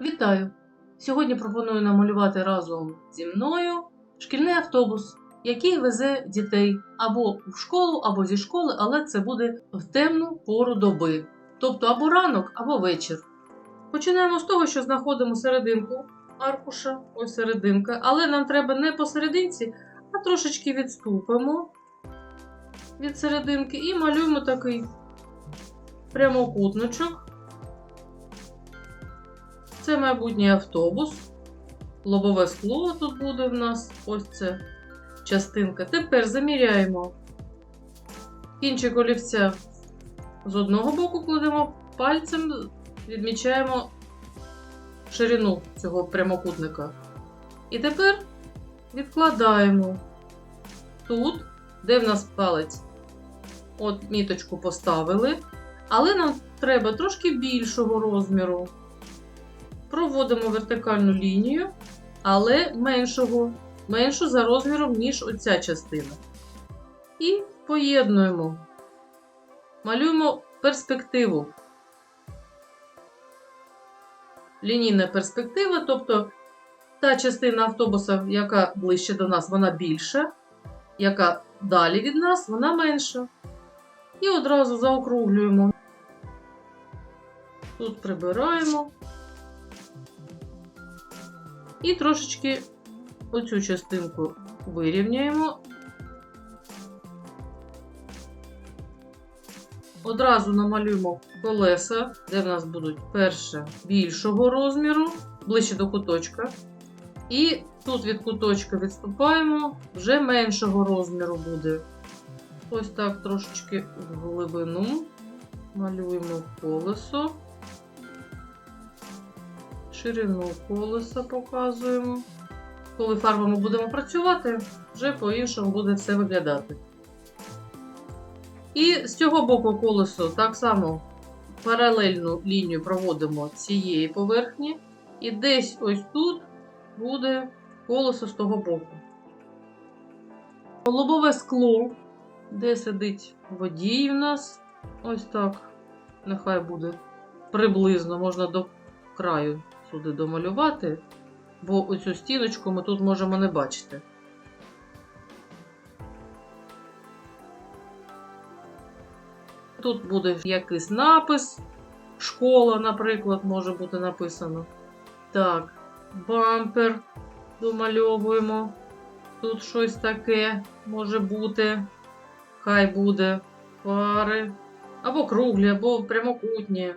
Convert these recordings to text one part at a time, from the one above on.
Вітаю! Сьогодні пропоную намалювати разом зі мною шкільний автобус, який везе дітей або в школу, або зі школи, але це буде в темну пору доби, тобто або ранок, або вечір. Починаємо з того, що знаходимо серединку аркуша, ось серединка, але нам треба не посерединці, а трошечки відступимо від серединки і малюємо такий прямокутничок. Це майбутній автобус. Лобове скло тут буде в нас. Ось це частинка. Тепер заміряємо кінчик олівця з одного боку кладемо пальцем, відмічаємо ширину цього прямокутника. І тепер відкладаємо тут, де в нас палець. От міточку поставили. Але нам треба трошки більшого розміру проводимо вертикальну лінію, але меншого, меншу за розміром, ніж оця частина. І поєднуємо, малюємо перспективу. Лінійна перспектива, тобто та частина автобуса, яка ближче до нас, вона більша, яка далі від нас, вона менша. І одразу заокруглюємо. Тут прибираємо. І трошечки оцю частинку вирівняємо. Одразу намалюємо колеса, де в нас будуть перше більшого розміру, ближче до куточка. І тут від куточка відступаємо, вже меншого розміру буде. Ось так трошечки в глибину малюємо колесо ширину колеса показуємо. Коли фарбами будемо працювати, вже по-іншому буде все виглядати. І з цього боку колесо так само паралельну лінію проводимо цієї поверхні, і десь ось тут буде колесо з того боку. Лобове скло, де сидить водій в нас, ось так, нехай буде приблизно, можна до краю сюди домалювати, бо оцю стіночку ми тут можемо не бачити. Тут буде якийсь напис, школа, наприклад, може бути написано. Так, бампер домальовуємо. Тут щось таке може бути. Хай буде фари. Або круглі, або прямокутні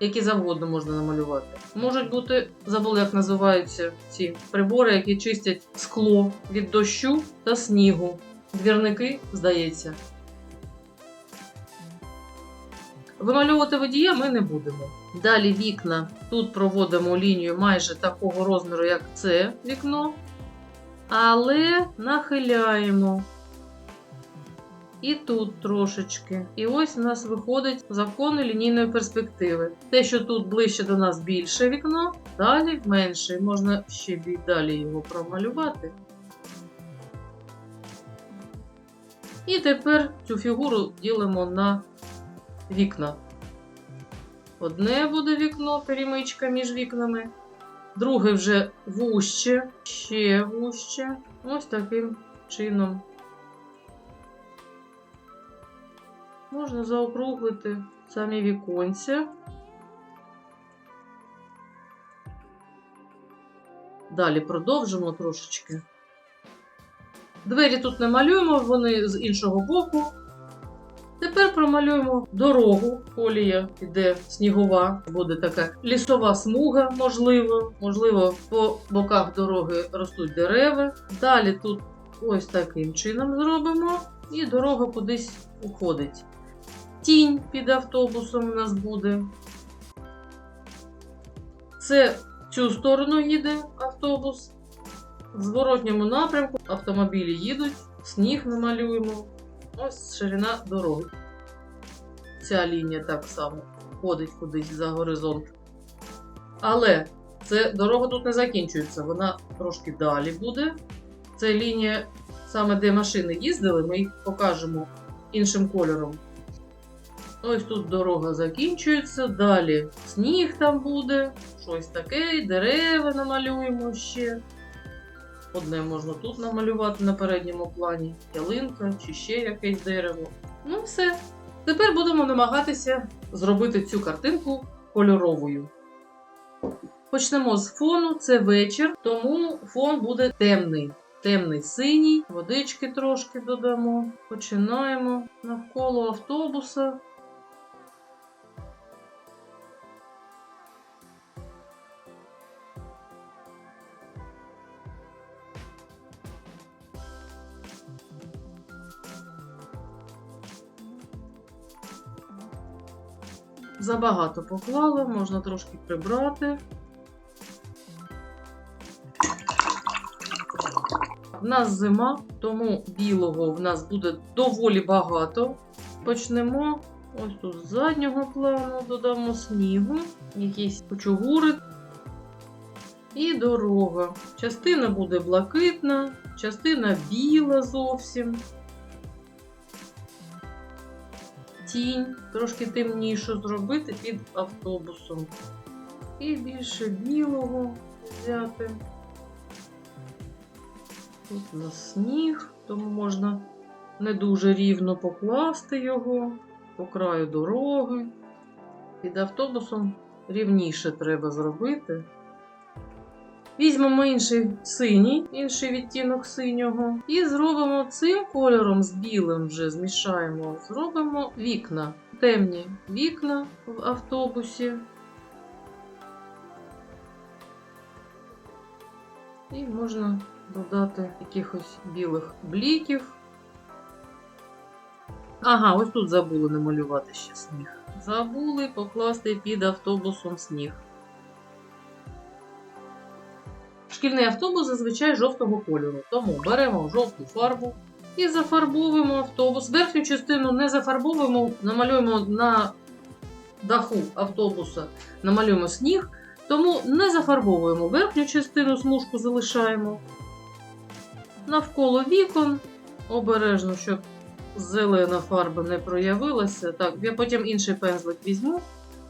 які завгодно можна намалювати. Можуть бути, забули, як називаються ці прибори, які чистять скло від дощу та снігу. Двірники, здається. Вимальовувати водія ми не будемо. Далі вікна. Тут проводимо лінію майже такого розміру, як це вікно. Але нахиляємо. І тут трошечки. І ось у нас виходить закони лінійної перспективи. Те, що тут ближче до нас більше вікно, далі менше. Можна ще далі його промалювати. І тепер цю фігуру ділимо на вікна. Одне буде вікно, перемичка між вікнами, друге вже вуще, ще вуще. Ось таким чином. Можна заокруглити самі віконця. Далі продовжимо трошечки. Двері тут не малюємо, вони з іншого боку. Тепер промалюємо дорогу. Колія іде снігова, буде така лісова смуга, можливо. Можливо, по боках дороги ростуть дерева. Далі тут ось таким чином зробимо, і дорога кудись уходить. Тінь під автобусом у нас буде. Це в цю сторону їде автобус. В зворотньому напрямку автомобілі їдуть, сніг намалюємо. Ось ширина дороги. Ця лінія так само ходить кудись за горизонт. Але це дорога тут не закінчується, вона трошки далі буде. Це лінія, саме де машини їздили, ми їх покажемо іншим кольором. Ось тут дорога закінчується, далі сніг там буде, щось таке, дерева намалюємо ще. Одне можна тут намалювати на передньому плані, ялинка чи ще якесь дерево. Ну, все. Тепер будемо намагатися зробити цю картинку кольоровою. Почнемо з фону, це вечір, тому фон буде темний. Темний синій, водички трошки додамо. Починаємо навколо автобуса. Забагато поклала, можна трошки прибрати. В нас зима, тому білого в нас буде доволі багато. Почнемо ось тут з заднього плану, додамо снігу, якісь кучугури і дорога. Частина буде блакитна, частина біла зовсім. Тінь трошки темнішу зробити під автобусом. І більше білого взяти. Тут у нас сніг, тому можна не дуже рівно покласти його по краю дороги. Під автобусом рівніше треба зробити. Візьмемо інший синій, інший відтінок синього. І зробимо цим кольором з білим вже змішаємо. Зробимо вікна. Темні вікна в автобусі. І можна додати якихось білих бліків. Ага, ось тут забули намалювати ще сніг. Забули покласти під автобусом сніг. Шкільний автобус зазвичай жовтого кольору, тому беремо жовту фарбу і зафарбовуємо автобус. Верхню частину не зафарбовуємо, намалюємо на даху автобуса, намалюємо сніг, тому не зафарбовуємо верхню частину, смужку залишаємо. Навколо вікон обережно, щоб зелена фарба не проявилася. Так, я потім інший пензлик візьму.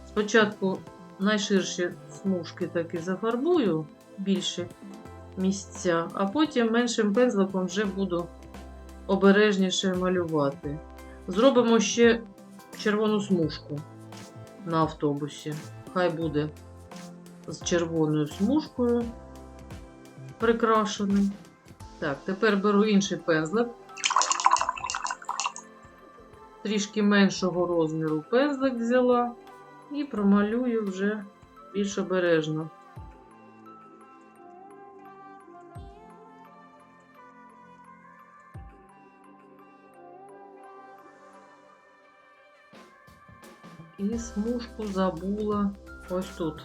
Спочатку найширші смужки таки зафарбую більше місця, а потім меншим пензликом вже буду обережніше малювати. Зробимо ще червону смужку на автобусі. Хай буде з червоною смужкою прикрашений. Так, тепер беру інший пензлик. Трішки меншого розміру пензлик взяла і промалюю вже більш обережно. Смужку забула ось тут.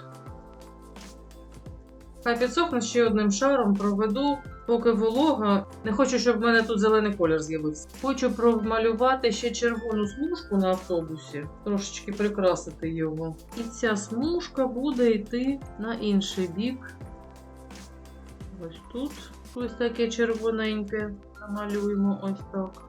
Хай підсохне ще одним шаром проведу, поки волога. Не хочу, щоб в мене тут зелений колір з'явився. Хочу промалювати ще червону смужку на автобусі, трошечки прикрасити його. І ця смужка буде йти на інший бік. Ось тут ось таке червоненьке намалюємо ось так.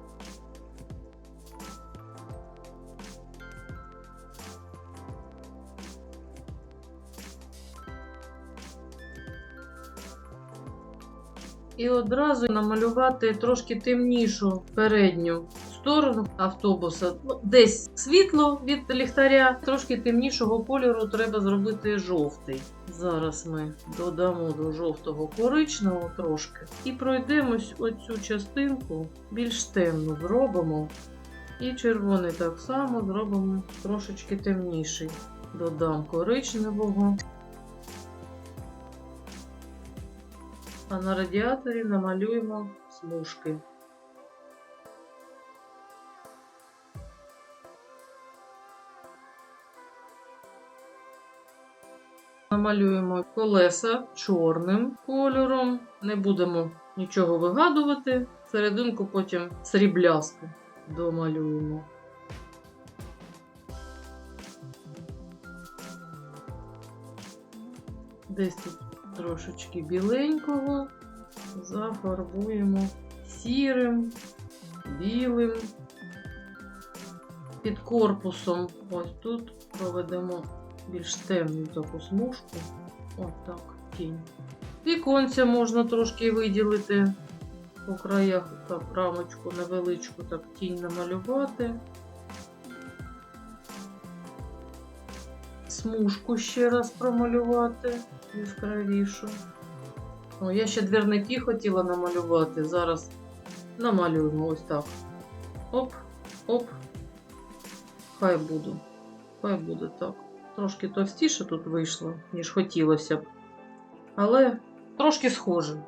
І одразу намалювати трошки темнішу передню сторону автобуса. Ну, Десь світло від ліхтаря, трошки темнішого кольору треба зробити жовтий. Зараз ми додамо до жовтого коричневого трошки. І пройдемось оцю частинку більш темну зробимо. І червоний так само зробимо трошечки темніший. Додам коричневого. А на радіаторі намалюємо смужки. Намалюємо колеса чорним кольором. Не будемо нічого вигадувати. Серединку потім сріблясту домалюємо. Десь тут трошечки біленького, зафарбуємо сірим, білим. під корпусом. Ось тут проведемо більш темну таку смужку. От так, тінь. Віконця можна трошки виділити по краях, так, рамочку невеличку, так тінь намалювати. Смужку ще раз промалювати яскравішу. О, я ще двірники хотіла намалювати. Зараз намалюємо ось так. Оп, оп. Хай буду. Хай буде так. Трошки товстіше тут вийшло, ніж хотілося б. Але трошки схоже.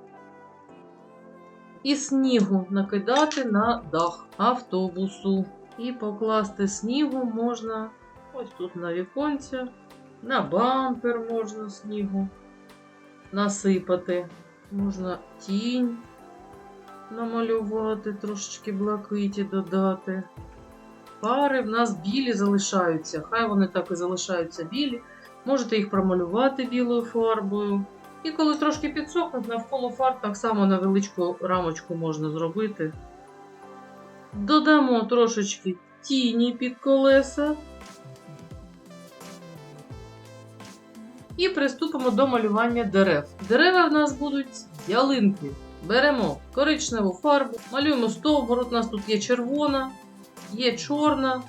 І снігу накидати на дах автобусу. І покласти снігу можна ось тут на віконця, на бампер можна снігу насипати. Можна тінь намалювати, трошечки блакиті додати. Пари в нас білі залишаються. Хай вони так і залишаються білі. Можете їх промалювати білою фарбою. І коли трошки підсохнуть, навколо фарб так само невеличку рамочку можна зробити. Додамо трошечки тіні під колеса. І приступимо до малювання дерев. Дерева в нас будуть ялинки. Беремо коричневу фарбу, малюємо стовбур. У нас тут є червона, є чорна.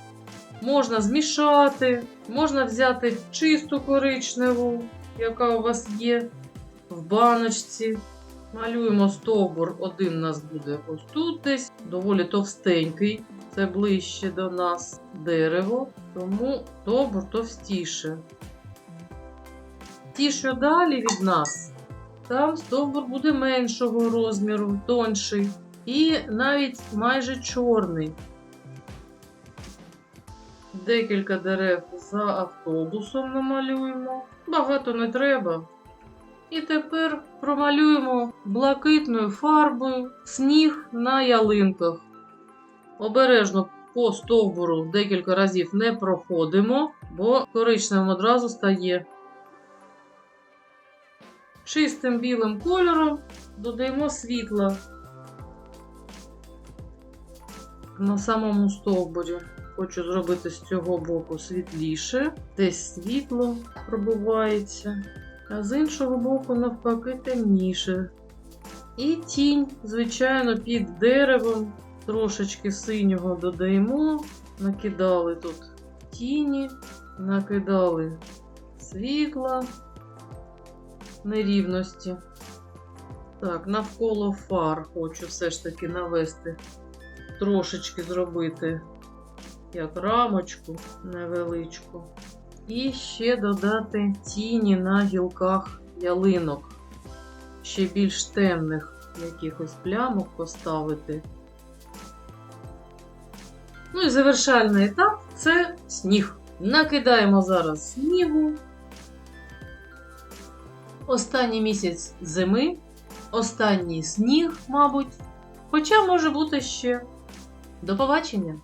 Можна змішати, можна взяти чисту коричневу, яка у вас є в баночці. Малюємо стовбур, один у нас буде ось тут десь, доволі товстенький, це ближче до нас дерево, тому стовбур товстіше. Ті, що далі від нас, там стовбур буде меншого розміру, тонший. І навіть майже чорний. Декілька дерев за автобусом намалюємо. Багато не треба. І тепер промалюємо блакитною фарбою сніг на ялинках. Обережно по стовбуру декілька разів не проходимо, бо коричневим одразу стає чистим білим кольором додаємо світла на самому стовбурі. Хочу зробити з цього боку світліше, десь світло пробивається, а з іншого боку, навпаки, темніше. І тінь, звичайно, під деревом трошечки синього додаємо, накидали тут тіні, накидали світла нерівності. Так, навколо фар хочу все ж таки навести, трошечки зробити як рамочку невеличку. І ще додати тіні на гілках ялинок. Ще більш темних якихось плямок поставити. Ну і завершальний етап це сніг. Накидаємо зараз снігу. Останній місяць зими, останній сніг, мабуть. Хоча може бути ще. До побачення!